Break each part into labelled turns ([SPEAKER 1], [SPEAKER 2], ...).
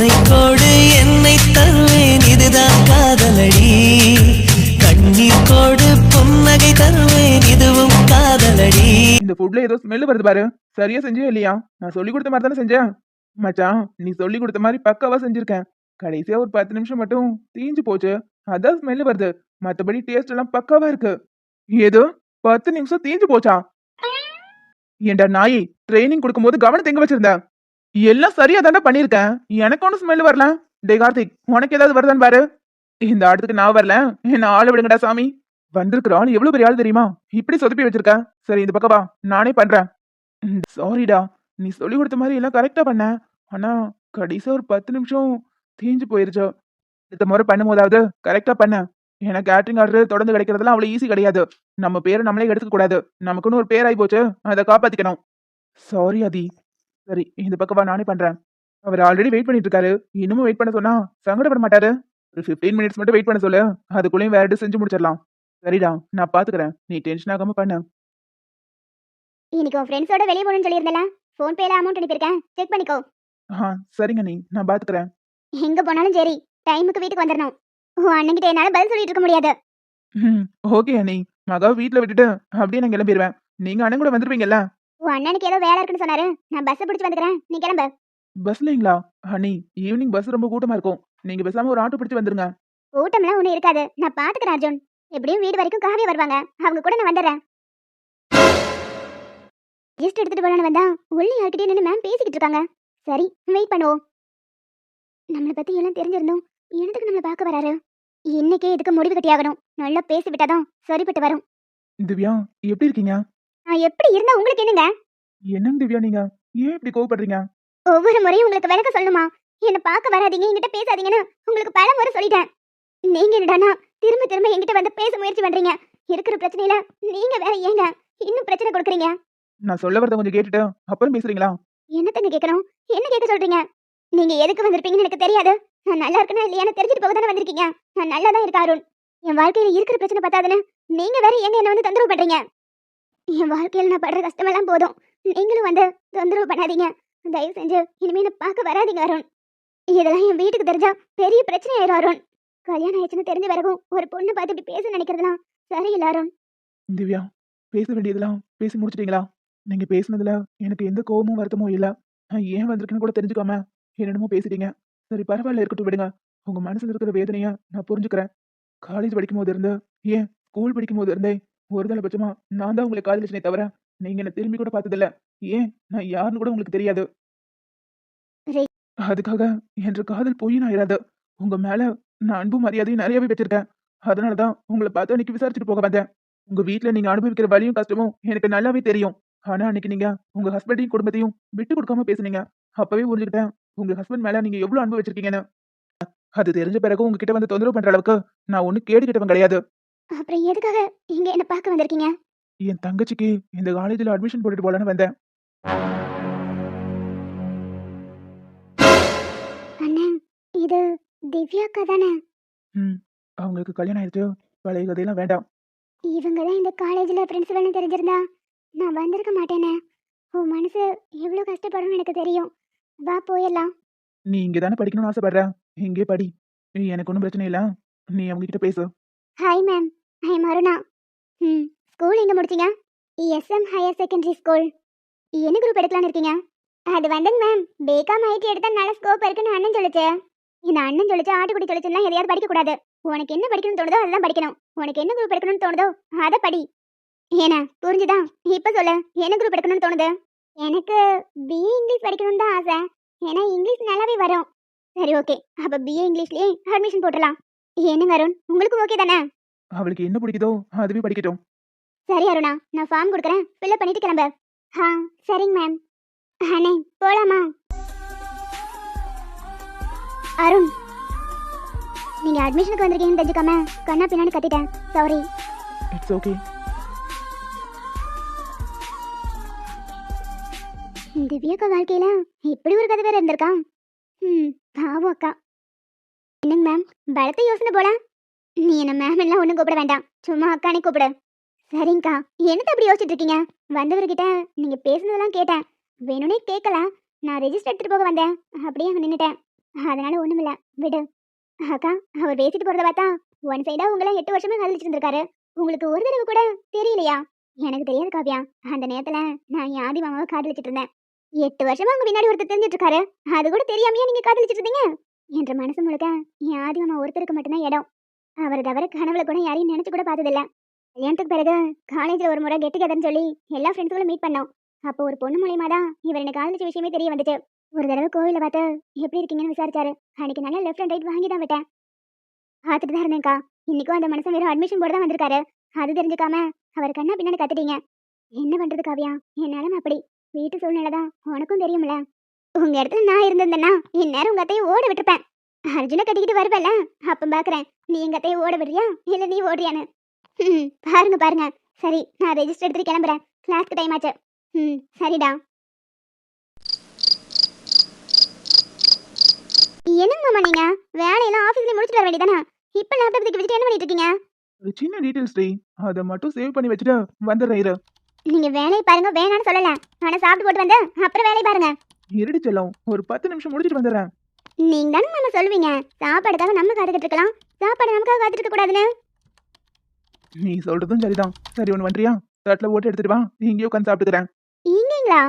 [SPEAKER 1] உன்னை கோடு என்னை தருவேன் இதுதான் காதலடி. கண்ணீர் கோடு புன்னகை தருவேன் இதுவும் காதலடி.
[SPEAKER 2] இந்த ஃபுட்ல ஏதோ ஸ்மெல் வருது பாரு. சரியா செஞ்சியா இல்லையா? நான் சொல்லி கொடுத்த மாதிரி தானே செஞ்சேன். மச்சான் நீ சொல்லி கொடுத்த மாதிரி பக்காவா செஞ்சிருக்கேன். கடைசியா ஒரு பத்து நிமிஷம் மட்டும் தீஞ்சு போச்சு. அதான் ஸ்மெல் வருது. மத்தபடி டேஸ்ட் எல்லாம் பக்காவா இருக்கு. ஏதோ பத்து நிமிஷம் தீஞ்சு போச்சா? ஏண்டா நாய் ட்ரைனிங் கொடுக்கும்போது கவனத்தை எங்க வச்சிருந்தேன் எல்லாம் சரியா தானே பண்ணிருக்கேன் எனக்கு ஒன்றும் ஸ்மெல் வரல. டே கார்த்திக் உனக்கு ஏதாவது வருதான்னு பாரு. இந்த ஆட்டத்துக்கு நான் வரல. என்ன ஆள விடுங்கடா சாமி. வந்திருக்கிற ஆள் எவ்வளவு பெரிய ஆள் தெரியுமா? இப்படி சொதப்பி வச்சிருக்க. சரி இந்த பக்கம் வா. நானே பண்றேன். சாரிடா. நீ சொல்லி கொடுத்த மாதிரி எல்லாம் கரெக்டா பண்ண. ஆனா கடைசியா ஒரு பத்து நிமிஷம் தீஞ்சு போயிருச்சு. அடுத்த முறை பண்ணும்போதாவது கரெக்டா பண்ண. எனக்கு கேட்டரிங் ஆர்டர் தொடர்ந்து கிடைக்கிறதுலாம் அவ்வளவு ஈஸி கிடையாது. நம்ம பேரை நம்மளே எடுத்துக்க கூடாது. நமக்குன்னு ஒரு பேர் ஆகி போச்சு. அதை காப்பாத்திக்கணும். சாரி அதி சரி இந்த பக்கம் நானே பண்றேன். அவர் ஆல்ரெடி வெயிட் பண்ணிட்டு இருக்காரு இன்னமும் வெயிட் பண்ண சொன்னா சங்கடப்பட மாட்டாரு. ஒரு 15 மினிட்ஸ் மட்டும் வெயிட் பண்ண சொல்லு. அதுக்குள்ளேயும் வேற எதுவும் செஞ்சு முடிச்சிடலாம். சரிடா நான் பாத்துக்கிறேன். நீ டென்ஷன் ஆகாம பண்ணு.
[SPEAKER 3] இன்னைக்கு உன் ஃப்ரெண்ட்ஸோட வெளியே போகணும்னு சொல்லியிருந்தல? ஃபோன் பேல அமௌண்ட் அனுப்பியிருக்கேன். செக் பண்ணிக்கோ.
[SPEAKER 2] ஆ சரிங்க நீ. நான் பாத்துக்கிறேன்.
[SPEAKER 3] எங்க போனாலும் சரி. டைமுக்கு வீட்டுக்கு வந்துடணும் உன் அண்ணன்கிட்ட என்னால பதில் சொல்லிட்டு இருக்க முடியாது.
[SPEAKER 2] ம் ஓகே அண்ணி. மகா வீட்ல விட்டுட்டு அப்படியே நான் கிளம்பிடுவேன் நீங்க அண்ணன் கூட வந்துருவீங்கல்ல?
[SPEAKER 3] உன் அண்ணனுக்கு ஏதோ வேலை இருக்குன்னு சொன்னாரு. நான் பஸ்ஸை பிடிச்சி வந்துக்கிறேன். நீ கிளம்பு.
[SPEAKER 2] பஸ்லீங்களா? அண்ணி ஈவினிங் பஸ் ரொம்ப கூட்டமா இருக்கும். நீங்க பேசாம ஒரு ஆட்டோ பிடிச்சு வந்துருங்க.
[SPEAKER 3] கூட்டம்லாம் ஒன்றும் இருக்காது. நான் பாத்துக்கிறேன் அர்ஜுன். எப்படியும் வீடு வரைக்கும் காவியா வருவாங்க. அவங்க கூட நான் வந்துடுறேன். லிஸ்ட் எடுத்துட்டு போலான்னு வந்தா உள்ள யார்கிட்டயும் நின்று மேம் பேசிக்கிட்டு இருக்காங்க. சரி வெயிட் பண்ணுவோம். நம்மளை பத்தி எல்லாம் தெரிஞ்சிருந்தோம். என்னத்துக்கு நம்மளை பார்க்க வராரு? இன்னைக்கே இதுக்கு முடிவு கட்டியாகணும். நல்லா பேசி விட்டாதான் சரிப்பட்டு வரும்.
[SPEAKER 2] திவ்யா எப்படி இருக்கீங்க?
[SPEAKER 3] எப்படி இருந்தா உங்களுக்கு என்னங்க?
[SPEAKER 2] என்னங்க திவ்யா நீங்க? ஏன் இப்படி கோவப்படுறீங்க?
[SPEAKER 3] ஒவ்வொரு முறையும் உங்களுக்கு விளக்க சொல்லுமா என்ன பார்க்க வராதீங்க என்கிட்ட பேசாதீங்கன்னு உங்களுக்கு பல முறை சொல்லிட்டேன். நீங்க என்னடானா திரும்ப திரும்ப என்கிட்ட வந்து பேச முயற்சி பண்றீங்க. இருக்கிற பிரச்சனையில நீங்க வேற ஏங்க? இன்னும் பிரச்சனை கொடுக்குறீங்க?
[SPEAKER 2] நான் சொல்ல வரத கொஞ்சம் கேட்டுட்டு அப்புறம் பேசுறீங்களா?
[SPEAKER 3] என்னத்தங்க கேட்கணும்? என்ன கேட்க சொல்றீங்க? நீங்க எதுக்கு வந்திருப்பீங்கன்னு எனக்கு தெரியாது. நான் நல்லா இருக்கனா இல்லையான்னு தெரிஞ்சுட்டு போக தானே வந்திருக்கீங்க? நான் நல்லா தான் இருக்கேன் அருண். என் வாழ்க்கையில இருக்கிற பிரச்சனை பத்தாதுன்னு நீங்க வேற ஏங்க என்ன வந்து தொந்தரவு பண்றீங்க? என் வாழ்க்கையில் நான் படுற கஷ்டமெல்லாம் போதும். நீங்களும் வந்து தொந்தரவு பண்ணாதீங்க. தயவு செஞ்சு இனிமே நான் பார்க்க வராதீங்க அருண். இதெல்லாம் என் வீட்டுக்கு தெரிஞ்சா பெரிய பிரச்சனை ஆயிரும் அருண். கல்யாணம் ஆயிடுச்சுன்னு தெரிஞ்ச பிறகும் ஒரு பொண்ணு பார்த்து இப்படி பேச நினைக்கிறதுலாம் சரியில்லை அருண்.
[SPEAKER 2] திவ்யா பேச வேண்டியதெல்லாம் பேசி முடிச்சிட்டீங்களா? நீங்க பேசுனதுல எனக்கு எந்த கோவமும் வருத்தமும் இல்லை. நான் ஏன் வந்திருக்கேன்னு கூட தெரிஞ்சுக்காம என்னென்னமோ பேசிட்டீங்க. சரி பரவாயில்ல இருக்கட்டும் விடுங்க. உங்க மனசுல இருக்கிற வேதனையை நான் புரிஞ்சுக்கிறேன். காலேஜ் படிக்கும் போது இருந்து ஏன் ஸ்கூல் படிக்கும் போது இருந்தே ஒரு தலைபட்சமா நான் தான் உங்களை காதலிச்சனே தவிர நீங்க என்ன திரும்பி கூட பார்த்ததில்ல. ஏன்? நான் யாருன்னு கூட உங்களுக்கு தெரியாது. அதுக்காக என்ற காதல் பொய் ஆயிராது உங்க மேல நான் அன்பும் மரியாதையும் நிறையவே வச்சிருக்கேன் அதனாலதான் உங்களை பார்த்து அன்னைக்கு விசாரிச்சுட்டு போக வந்தேன். உங்க வீட்ல நீங்க அனுபவிக்கிற வலியும் கஷ்டமும் எனக்கு நல்லாவே தெரியும். ஆனா அன்னைக்கு நீங்க உங்க ஹஸ்பண்டையும் குடும்பத்தையும் விட்டு கொடுக்காம பேசுனீங்க. அப்பவே புரிஞ்சுக்கிட்டேன் உங்க ஹஸ்பண்ட் மேல நீங்க எவ்வளவு அன்பு வச்சிருக்கீங்கன்னு. அது தெரிஞ்ச பிறகு உங்ககிட்ட வந்து தொந்தரவு பண்ற அளவுக்கு நான் ஒண்ணு கேட்டுக்கிட்டவன் கிடையாது.
[SPEAKER 3] அப்புறம் எதுக்காக இங்க என்ன பார்க்க வந்திருக்கீங்க?
[SPEAKER 2] என் தங்கச்சிக்கு இந்த காலேஜ்ல அட்மிஷன் போட்டுட்டு போலான்னு வந்தேன்.
[SPEAKER 3] அண்ணன் இது திவ்யாக்கா தானே?
[SPEAKER 2] ம் அவங்களுக்கு கல்யாணம் ஆயிடுச்சு. பழைய கதையெல்லாம் வேண்டாம்.
[SPEAKER 3] இவங்க தான் இந்த காலேஜில் பிரின்சிபல்னு தெரிஞ்சிருந்தா. நான் வந்திருக்க மாட்டேனே. உன் மனசு எவ்வளோ கஷ்டப்படும்னு எனக்கு தெரியும். வா போயிடலாம்.
[SPEAKER 2] நீ இங்க தானே படிக்கணும்னு ஆசைப்படுற? இங்கே படி. எனக்கு ஒன்றும் பிரச்சனை இல்ல. நீ அவங்க கிட்ட பேசு.
[SPEAKER 3] ஹாய் மேம் ஐ மருணா ம் ஸ்கூல் எங்கே முடிச்சீங்க? S M higher secondary school என்ன குரூப் எடுக்கலாம்னு இருக்கீங்க? அது வந்துங்க மேம் பேகாம் ஐடி எடுத்தா நல்ல ஸ்கோப் இருக்குன்னு அண்ணன் சொல்லிச்சு. இந்த அண்ணன் சொல்லிச்சு ஆட்டுக்குடி சொல்லிச்சுலாம் எதையாவது படிக்கக்கூடாது உனக்கு என்ன படிக்கணும்னு தோணுதோ அதெல்லாம் படிக்கணும். உனக்கு என்ன குரூப் எடுக்கணும்னு தோணுதோ அதை படி. ஏனா புரிஞ்சுதா? இப்போ சொல்லு என்ன குரூப் எடுக்கணும்னு தோணுது? எனக்கு பிஏ இங்கிலீஷ் படிக்கணும்னு தான் ஆசை. ஏன்னா இங்கிலீஷ் நல்லாவே வரும். சரி ஓகே அப்போ பிஏ இங்கிலீஷ்லேயே அட்மிஷன் போட்டுடலாம். என்னங்க அருண்? உங்களுக்கு ஓகே தானே?
[SPEAKER 2] அவளுக்கு என்ன பிடிக்குதோ அதுவே படிக்கட்டும்.
[SPEAKER 3] சரி அருணா. நான் ஃபார்ம் கொடுக்குறேன். ஃபில்அப் பண்ணிட்டு கிளம்பு. ஆ சரிங்க மேம் அண்ணே போலாமா? அருண் நீங்க அட்மிஷனுக்கு வந்திருக்கீங்கன்னு தெரிஞ்சுக்காம கண்ணா பின்னாடி கத்திட்டேன். சாரி
[SPEAKER 2] இட்ஸ் ஓகே
[SPEAKER 3] திவ்யாக்கா வாழ்க்கையில இப்படி ஒரு கதை வேற இருந்திருக்கா ம் பாவம் அக்கா. என்னங்க மேம் பலத்த யோசனை போல. நீ என்ன மேம் எல்லாம் ஒன்றும் கூப்பிட வேண்டாம். சும்மா அக்கானே கூப்பிடு. சரிங்கக்கா. என்னத்த அப்படி யோசிச்சுட்டு இருக்கீங்க? வந்தவர்கிட்ட நீங்க பேசுனதெல்லாம் கேட்டேன். வேணும்னே கேட்கல நான் ரெஜிஸ்டர் எடுத்துட்டு போக வந்தேன். அப்படியே அங்கே நின்றுட்டேன் அதனால இல்லை. விடு. அக்கா அவர் பேசிட்டு போறத பார்த்தா ஒன் சைடா உங்களை எட்டு வருஷமா காதலிச்சிட்டு உங்களுக்கு ஒரு தடவை கூட தெரியலையா? எனக்கு தெரியாது காவியா. அந்த நேரத்துல நான் என் ஆதி மாமாவை காதலிச்சிட்டு இருந்தேன். எட்டு வருஷமா உங்க பின்னாடி ஒருத்தர் தெரிஞ்சிட்டு இருக்காரு அது கூட தெரியாமையே நீங்க காதலிச்சிட்டு இருந்தீங்க? என்ற மனசு முழுக்க என் ஆதி மாமா ஒருத்தருக்கு மட்டும்தான் இடம். அவரை தவிர கனவுல கூட யாரையும் நினைச்சு கூட பார்த்ததில்ல. கல்யாணத்துக்கு பிறகு காலேஜ்ல ஒரு முறை கெட் டுகெதர்னு சொல்லி எல்லா ஃப்ரெண்ட்ஸுகளும் மீட் பண்ணோம். அப்போ ஒரு பொண்ணு மூலியமா தான் இவர் எனக்கு காதலிச்ச விஷயமே தெரிய வந்துச்சு. ஒரு தடவை கோவில பார்த்து எப்படி இருக்கீங்கன்னு விசாரிச்சாரு. அன்னைக்கு நல்லா லெஃப்ட் அண்ட் ரைட் வாங்கி தான் விட்டேன். பார்த்துட்டு தான் இருந்தேன்க்கா. இன்னைக்கும் அந்த மனுஷன் வெறும் அட்மிஷன் போட தான் வந்திருக்காரு. அது தெரிஞ்சுக்காம அவர் கண்ணா பின்னாடி கத்துட்டீங்க. என்ன பண்றது காவியா? என் அப்படி. வீட்டு சூழ்நிலை தான். உனக்கும் தெரியும்ல. உங்க இடத்துல நான் இருந்திருந்தேன்னா இந்நேரம் உங்க அத்தையை ஓட விட்டுருப்பேன். அர்ஜுனை கட்டிக்கிட்டு வருவல அப்ப பாக்குறேன். நீ எங்க அத்தையை ஓட விடுறியா? இல்ல நீ ஓடுறியான்னு. ம் பாருங்க பாருங்க. சரி நான் ரெஜிஸ்டர் எடுத்துட்டு கிளம்புறேன். கிளாஸ்க்கு டைம் ஆச்சு. ம் சரிடா. என்னங்க மாமா நீங்க? வேலையெல்லாம் ஆபீஸ்ல முடிச்சிட்டு வர வேண்டியதானே? இப்ப லேப்டாப் தூக்கி வச்சுட்டு என்ன பண்ணிட்டு இருக்கீங்க?
[SPEAKER 2] ஒரு சின்ன டீட்டெயில்ஸ் டி அதை மட்டும் சேவ் பண்ணி வச்சுட்டு வந்துடுறேன் இரு.
[SPEAKER 3] நீங்க வேலையை பாருங்க வேணாம்னு சொல்லல. ஆனா சாப்பிட்டு போட்டு வந்து அப்புறம் வேலையை பாருங்க.
[SPEAKER 2] இருடி செல்லம் ஒரு பத்து நிமிஷம் முடிச்சிட்டு வந்துடுறேன்.
[SPEAKER 3] நீங்க தானே மாமா சொல்லுவீங்க? சாப்பாடுக்காக நம்ம காத்துக்கிட்டு இருக்கலாம். சாப்பாடு நமக்காக காத்துட்டு இருக்க கூடாதுன்னு
[SPEAKER 2] நீ சொல்றதும் சரிதான். சரி ஒன்று பண்றியா? தட்டில் போட்டு எடுத்துட்டு வா. இங்கேயே உட்காந்து சாப்பிட்டுக்கிறேன்.
[SPEAKER 3] இங்கீங்களா?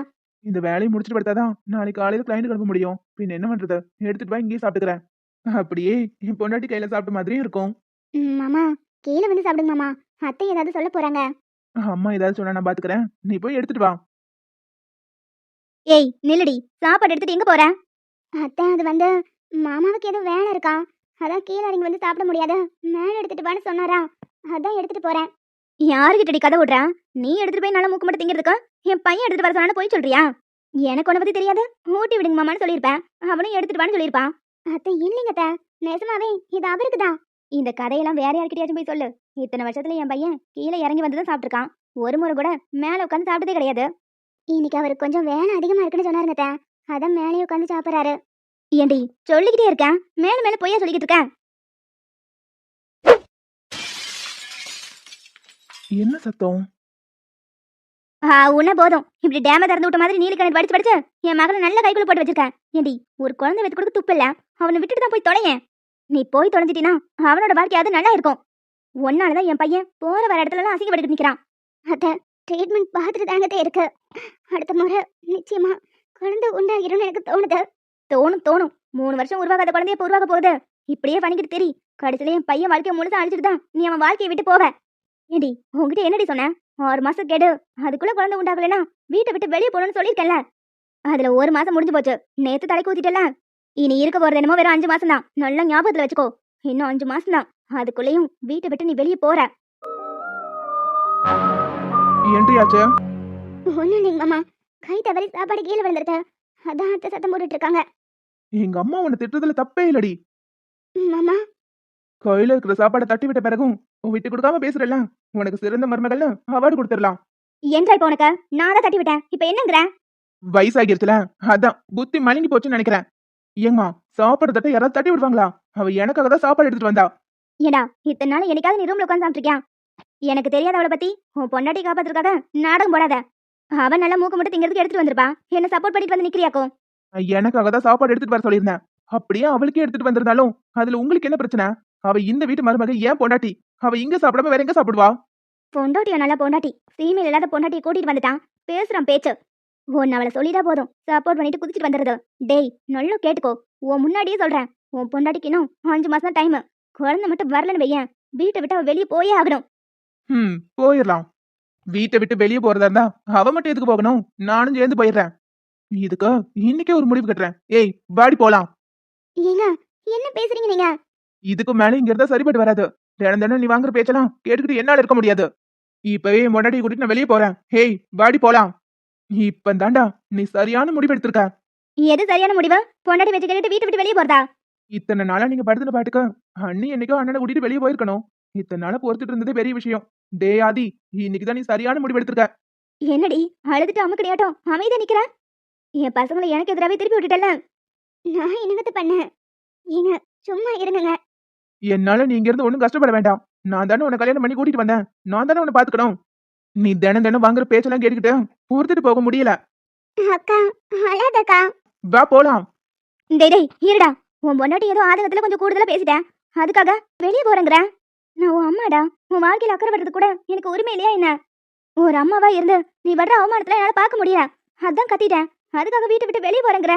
[SPEAKER 2] இந்த வேலையை முடிச்சுட்டு படுத்தாதான் நாளைக்கு காலையில கிளைண்ட் கிளம்ப முடியும். பின் என்ன பண்றது? எடுத்துட்டு வா இங்கேயே சாப்பிட்டுக்கிறேன். அப்படியே என் பொண்டாட்டி கையில சாப்பிட்ட மாதிரியும் இருக்கும்.
[SPEAKER 3] மாமா. கீழே வந்து சாப்பிடுங்க மாமா. அத்தை ஏதாவது சொல்ல போறாங்க.
[SPEAKER 2] அம்மா ஏதாவது சொன்னா நான் பாத்துக்கிறேன். நீ போய் எடுத்துட்டு வா.
[SPEAKER 3] ஏய் நில்லுடி. சாப்பாடு எடுத்துட்டு எங்க போற? அத்தை அது வந்து மாமாவுக்கு ஏதோ வேலை இருக்கா? அதான் கீழே இறங்கி வந்து சாப்பிட முடியாது. மேலே எடுத்துட்டு வான்னு சொன்னாரா? அதான் எடுத்துட்டு போறேன். யாருக்கிட்டடி கதை விடுறா? நீ எடுத்துட்டு போய் நல்லா மூக்கு மட்டும் திங்கிறதுக்கு? என் பையன் எடுத்துட்டு வர சொன்னா போய் சொல்றியா? எனக்கு உன்னை பத்தி தெரியாது. ஊட்டி விடுங்க மாமான்னு சொல்லியிருப்பேன். அவனும் எடுத்துட்டு வான்னு சொல்லியிருப்பான் அத்தை இல்லைங்க அத்தை. நிஜமாவே இது அவருக்கு தான் இந்த கதையெல்லாம் வேற யார்கிட்டயாச்சும் போய் சொல்லு. இத்தனை வருஷத்துல என் பையன் கீழே இறங்கி வந்து தான் சாப்பிட்டுருக்கான். ஒரு முறை கூட மேலே உட்காந்து சாப்பிட்டதே கிடையாது. இன்னைக்கு அவருக்கு கொஞ்சம் வேலை அதிகமா இருக்குன்னு சொன்னாருங்க அதான் மேலே உட்காந்து சாப்பிட்றாரு. ஏண்டி சொல்லிக்கிட்டே இருக்கேன் மேல மேல பொய்யா சொல்லிக்கிட்டு இருக்கேன்
[SPEAKER 2] என்ன சத்தம்?
[SPEAKER 3] ஆ உன்ன போதும். இப்படி டேம திறந்து விட்ட மாதிரி நீலி கணக்கு படிச்சு படிச்சு என் மகளை நல்ல கைக்குள்ள போட்டு வச்சிருக்கேன் ஏண்டி ஒரு குழந்தை வச்சு கொடுக்க துப்பு இல்ல? அவனை விட்டுட்டு தான் போய் தொலையேன். நீ போய் தொலைஞ்சிட்டினா அவனோட வாழ்க்கையாவது நல்லா இருக்கும். ஒன்னாலதான் என் பையன் போற வர இடத்துல எல்லாம் அசிங்கப்பட்டு நிக்கிறான். அத ட்ரீட்மெண்ட் பார்த்துட்டு தாங்கதே இருக்கு. அடுத்த முறை நிச்சயமா குழந்தை உண்டாகிரும்னு எனக்கு தோணுது. தோணும் தோணும். மூணு வருஷம் உருவாகாத குழந்தைய உருவாக போகுது. இப்படியே பண்ணிக்கிட்டு தெரி. கடைசியில என் பையன் வாழ்க்கைய முழுசா அழிச்சிட்டு தான் நீ அவன் வாழ்க்கையை விட்டு போவ. ஏடி உன்கிட்ட என்னடி சொன்னேன் ஆறு மாசம் கெடு. அதுக்குள்ள குழந்தை உண்டாகலைன்னா வீட்டை விட்டு வெளியே போகணும்னு சொல்லியிருக்கேன்ல. அதுல ஒரு மாசம் முடிஞ்சு போச்சு. நேத்து தலைக்கு ஊத்திட்டல இனி இருக்க போறது என்னமோ வெறும் அஞ்சு மாசம் தான். நல்லா ஞாபகத்துல வச்சுக்கோ. இன்னும் அஞ்சு மாசம் தான். அதுக்குள்ளேயும் வீட்டை விட்டு நீ வெளியே போற. ஒண்ணும் இல்லைங்க மாமா. கை தவறி சாப்பாடு கீழே விழுந்துருக்கு அதான் அத்தை சத்தம் போட்டுட்டு இருக்காங்க
[SPEAKER 2] எங்க அம்மா உன்னை திட்டுறதுல தப்பே இல்லடி.
[SPEAKER 3] மாமா.
[SPEAKER 2] கையில இருக்கிற சாப்பாடை தட்டி விட்ட பிறகும் உன் விட்டு கொடுக்காம பேசுறல உனக்கு சிறந்த மருமகள்னு அவார்டு கொடுத்துடலாம்.
[SPEAKER 3] என்றா இப்ப உனக்கு? நான் தான் தட்டி விட்டேன். இப்ப என்னங்கிற?
[SPEAKER 2] வயசாகிருச்சுல? அதான் புத்தி மழுங்கி போச்சுன்னு நினைக்கிறேன். ஏங்கம்மா சாப்பாடு தட்டை யாராவது தட்டி விடுவாங்களா? அவ எனக்காக தான் சாப்பாடு எடுத்துட்டு வந்தா.
[SPEAKER 3] ஏடா இத்தனை நாள் என்னைக்காவது நீ ரூம்ல உட்காந்து சாப்பிட்டிருக்கியா? எனக்கு தெரியாத அவளை பத்தி உன் பொண்டாட்டி காப்பாத்துறதுக்காக நாடகம் போடாத. அவன் நல்லா மூக்கு மட்டும் திங்கிறதுக்கு எடுத்துட்டு வந்திருப்பா. என்ன சப்போர்ட் பண்ணிட்டு வந்து நிக்கிறியாக்கும்
[SPEAKER 2] எனக்காக தான் சாப்பாடு எடுத்துட்டு வர சொல்லியிருந்தேன். அப்படியே அவளுக்கே எடுத்துட்டு வந்திருந்தாலும் அதுல உங்களுக்கு என்ன பிரச்சனை? அவ இந்த வீட்டு மருமக ஏன் பொண்டாட்டி? அவ இங்க சாப்பிடாம வேற எங்க சாப்பிடுவா?
[SPEAKER 3] பொண்டாட்டியா நல்லா பொண்டாட்டி. ஃபீமேல் இல்லாத பொண்டாட்டியை கூட்டிட்டு வந்துட்டான். பேசுறான் பேச்சு. உன் அவளை சொல்லிட்டா போதும். சப்போர்ட் பண்ணிட்டு குதிச்சிட்டு வந்துடுறது. டேய் நல்லா கேட்டுக்கோ. உன் முன்னாடியே சொல்றேன். உன் பொண்டாட்டிக்கு இன்னும் அஞ்சு மாசம் டைம் குழந்தை மட்டும் வரலன்னு வையேன். வீட்டை விட்டு அவ வெளியே போயே ஆகணும்.
[SPEAKER 2] ம் போயிடலாம். வீட்டை விட்டு வெளியே போறதா இருந்தா அவ மட்டும் எதுக்கு போகணும்? நானும் சேர்ந்து போயிடுறேன். இதுக்கு இன்னைக்கே ஒரு முடிவு கட்டுறேன். ஏய் வாடி போலாம்.
[SPEAKER 3] ஏங்க என்ன பேசுறீங்க நீங்க?
[SPEAKER 2] இதுக்கு மேல இங்க இருந்தா சரிப்பட்டு வராது. தினம் தினம் நீ வாங்குற பேச்செல்லாம் கேட்டுக்கிட்டு என்னால இருக்க முடியாது. இப்பவே முன்னாடி கூட்டிட்டு நான் வெளியே போறேன். ஹேய் வாடி போலாம். இப்ப தாண்டா நீ சரியான முடிவு எடுத்திருக்க.
[SPEAKER 3] எது சரியான முடிவு? பொண்டாட்டி வச்சு கேட்டு வீட்டை விட்டு வெளியே போறதா?
[SPEAKER 2] இத்தனை நாளா நீங்க படுத்துன பாட்டுக்கு அண்ணி என்னைக்கோ அண்ணனை கூட்டிட்டு வெளியே போயிருக்கணும். இத்தனை நாளா பொறுத்துட்டு இருந்ததே பெரிய விஷயம். டே ஆதி இன்னைக்கு தான் நீ சரியான முடிவு எடுத்திருக்க.
[SPEAKER 3] என்னடி அழுதுட்டு அமுக்கடியாட்டம் அமைதியா நிக்கிற? என் பசங்களை எனக்கு எதிராவே திருப்பி விட்டுட்டல நான் என்னங்கத்த பண்ணேன்? ஏங்க சும்மா இருங்க
[SPEAKER 2] என்னால நீ இங்க இருந்து ஒண்ணும் கஷ்டப்பட வேண்டாம். நான் தானே உன்னை கல்யாணம் பண்ணி கூட்டிட்டு வந்தேன். நான் தானே உன்னை பாத்துக்கணும். நீ தினம் தினம் வாங்குற பேச்செல்லாம் கேட்டுக்கிட்டு பொறுத்துட்டு போக முடியல.
[SPEAKER 3] அக்கா அழாதக்கா.
[SPEAKER 2] வா போலாம்.
[SPEAKER 3] டேய் டேய் இருடா. உன் பொண்டாட்டி ஏதோ ஆதங்கத்துல கொஞ்சம் கூடுதலா பேசிட்டேன். அதுக்காக வெளியே போறேங்கிறேன் நான் உன் அம்மாடா. உன் வாழ்க்கையில் அக்கறை படுறது கூட எனக்கு உரிமை இல்லையா என்ன? ஒரு அம்மாவா இருந்து நீ வர்ற அவமானத்தில் என்னால் பார்க்க முடியல. அதான் கத்திட்டேன். அதுக்காக வீட்டை விட்டு வெளியே போறேங்கிற.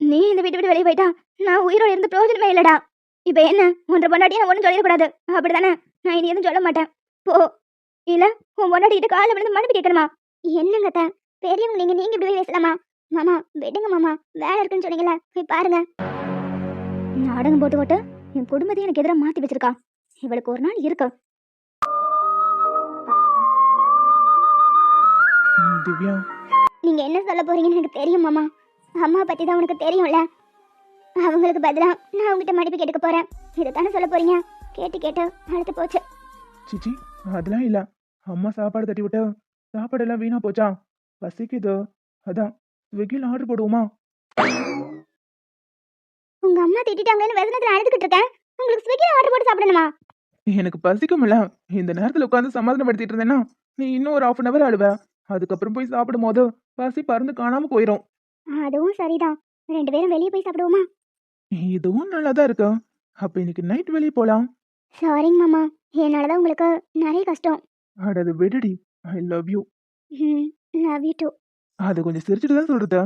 [SPEAKER 3] நீ இந்த வீட்டை விட்டு வெளியே போயிட்டா நான் உயிரோட இருந்து பிரயோஜனமே இல்லடா. இப்போ என்ன? உன்ற பொண்டாட்டியை நான் ஒன்றும் சொல்லிடக்கூடாது. அப்படிதானே நான் இனி எதுவும் சொல்ல மாட்டேன். போ. இல்ல உன் பொண்டாட்டி கிட்ட காலை விழுந்து மன்னிப்பு கேட்கணுமா? என்னங்க தான் பெரியவங்க நீங்க நீங்க இப்படி போய் பேசலாமா? மாமா விடுங்க மாமா. வேலை இருக்குன்னு சொன்னீங்களே போய் பாருங்க. நாடகம் போட்டு போட்டு என் குடும்பத்தையும் எனக்கு எதிராக மாற்றி வச்சிருக்கான் இவளுக்கு ஒரு நாள் இருக்கு
[SPEAKER 2] ம், திவ்யா.
[SPEAKER 3] நீங்க என்ன சொல்ல போறீங்கன்னு எனக்கு தெரியும் மாமா. அம்மா பத்தி தான் உனக்கு தெரியும்ல. அவங்களுக்கு பதிலா நான் உங்ககிட்ட மன்னிப்பு கேட்டுக்க போறேன். இதை தானே சொல்ல போறீங்க? கேட்டு கேட்டு அழுத்து போச்சு.
[SPEAKER 2] சிச்சி அதெல்லாம் இல்ல. அம்மா சாப்பாடு தட்டி விட்டு சாப்பாடெல்லாம் வீணா போச்சா? பசிக்குது. அதான் ஸ்விக்கியில் ஆர்டர் போடுவோமா?
[SPEAKER 3] உங்க அம்மா திட்டிட்டாங்கன்னு வேதனத்துல அழுதுகிட்டு இருக்கேன். உங்களுக்கு ஸ்விக்கில ஆர்டர் போட்டு சாப்பிடணுமா?
[SPEAKER 2] எனக்கு பசிக்கும்ல. இந்த நேரத்துல உட்காந்து சமாதானப்படுத்திட்டு இருந்தேன்னா நீ இன்னும் ஒரு ஆஃப் அன் அவர் அழுவ அதுக்கப்புறம் போய் சாப்பிடும் போது பசி பறந்து காணாம போயிடும்
[SPEAKER 3] அதுவும் சரிதான். ரெண்டு பேரும் வெளியே போய் சாப்பிடுவோமா?
[SPEAKER 2] இதுவும் நல்லா தான் இருக்கு. அப்ப இன்னைக்கு நைட் வெளியே போலாம்.
[SPEAKER 3] சாரிங்க மாமா. என்னாலதான் உங்களுக்கு நிறைய கஷ்டம்.
[SPEAKER 2] அடது விடுடி. I love you
[SPEAKER 3] love you too
[SPEAKER 2] அது கொஞ்சம் சிரிச்சுட்டு தான் சொல்றது.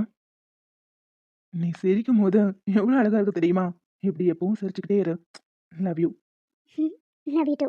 [SPEAKER 2] நீ சிரிக்கும் போது எவ்வளவு அழகா இருக்கு தெரியுமா? இப்படி எப்பவும் சிரிச்சுக்கிட்டே இரு. Love you
[SPEAKER 3] love you too